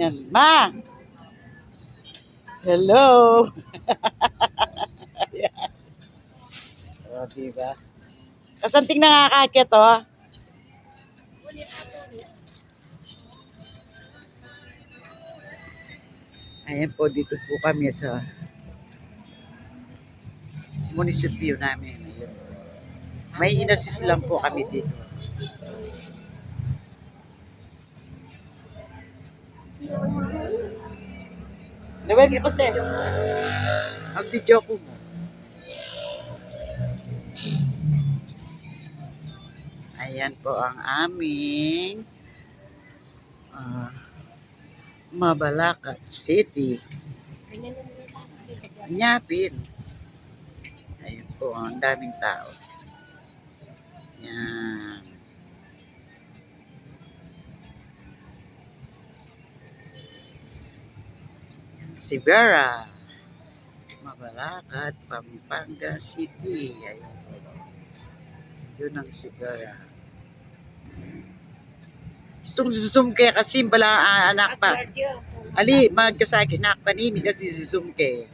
Yan. Ma! Hello! Yan. O, diba? Kasanting nakakakit, oh. Ayan po, dito po kami sa munisipyo namin. Ayan. May inasis lang po kami dito. Nawal mo kasi. Ang video ko. Ayan po ang aming ah, Mabalacat City. Nyapin. Ayun po, ang daming tao. Yan. Sibera. Mabalacat, Pampanga City. Ayun. Yun ang Sibera. Gustong susum kaya kasi bala ah, anak pa. Ali, magkasakit na panini kasi si Sumke.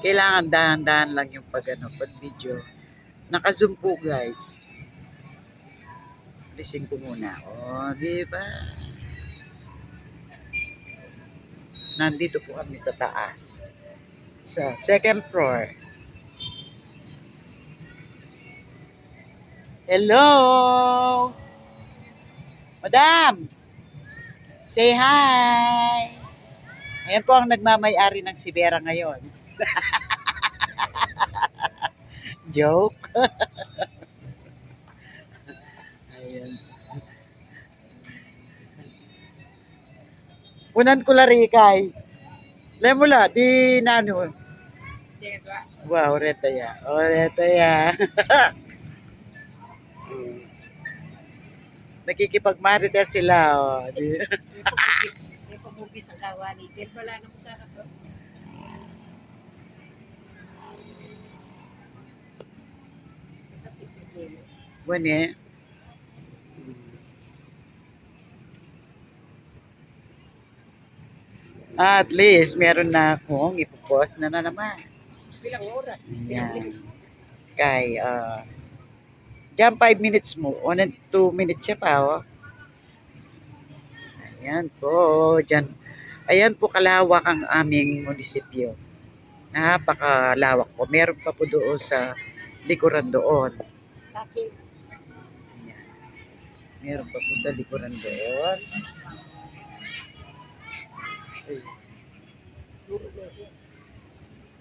Kailangan dahan-dahan lang yung pag ano, pag video. Naka-zoom po guys. Alisin ko muna. O, di ba? Nandito po kami sa taas. Sa second floor. Hello! Madam! Say hi! Ayan po ang nagmamay-ari ng Sibera ngayon. Joke. Ayan. Unan ko lari kay. Lemula, di nano. Wow, reta ya. Oh, reta ya. Nakikipagmarites sila. Oh. Di- May pamubis ang kawali. Din wala na. Buwan eh. At least, meron na akong ipopost na na naman. Bilang oras. Ayan. Kay, uh, dyan 5 minutes mo. 1 and 2 minutes siya pa, oh. Ayan po, dyan. Ayan po kalawak ang aming munisipyo. Napakalawak po. Meron pa po doon sa likuran doon. Bakit? Ayan. Meron pa po sa likuran doon. Ay.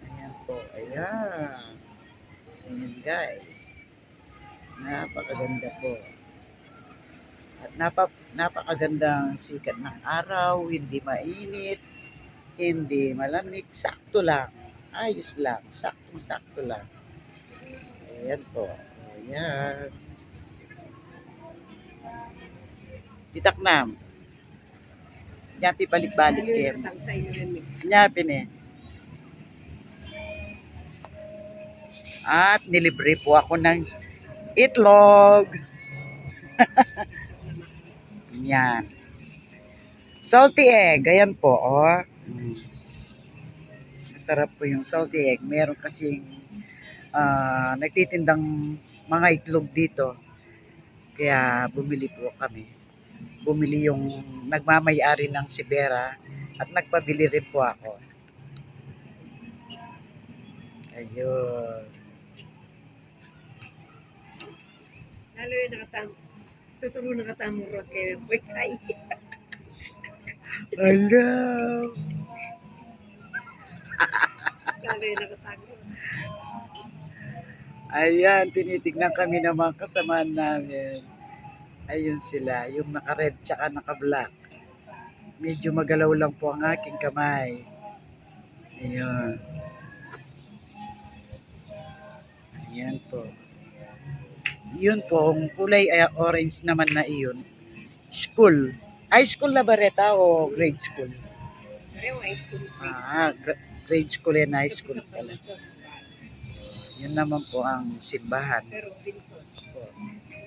Ayan po, ayan. Ayan guys. Napakaganda po. At napa, napakagandang sikat ng araw, hindi mainit, hindi malamig, sakto lang. Ayos lang, saktong-sakto lang. Ayan po. Ayan. Titaknam. Nyapi balik-balik rin. Nyapi ni. At nilibre po ako ng itlog. Yan. Salty egg. Ayan po. Oh. Mm. Masarap po yung salty egg. Meron kasing ah, nagtitindang mga itlog dito. Kaya bumili po kami. Bumili yung nagmamayari ng Sibera at nagpabili rin po ako. Ayun. Lalo yung nakatam. Tuturo nakatamong road kayo. Buysay. Hello. Lalo yung nakatamong. Ayan, tinitignan kami ng mga kasamaan namin. Ayun sila, yung naka-red tsaka naka-black. Medyo magalaw lang po ang aking kamay. Ayun. Ayan po. Yun po, ang kulay ay orange naman na iyon. School. High school na ba reta o grade school? Pareho high school. Ah, gra- grade school and high school pala. Yun naman po ang simbahan. Pero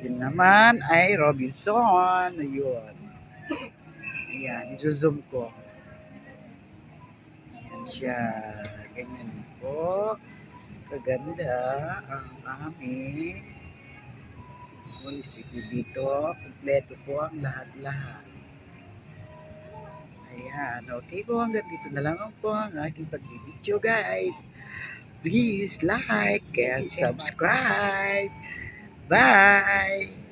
Yun naman ay Robinson. Ayun. Ayan, i-zoom ko. Ayan siya. Ganyan po. Kaganda ang aming munisipyo dito. Kompleto po ang lahat-lahat. Ayan. Okay po, hanggang dito na lang po ang aking pag-video guys. Please like and subscribe. Bye!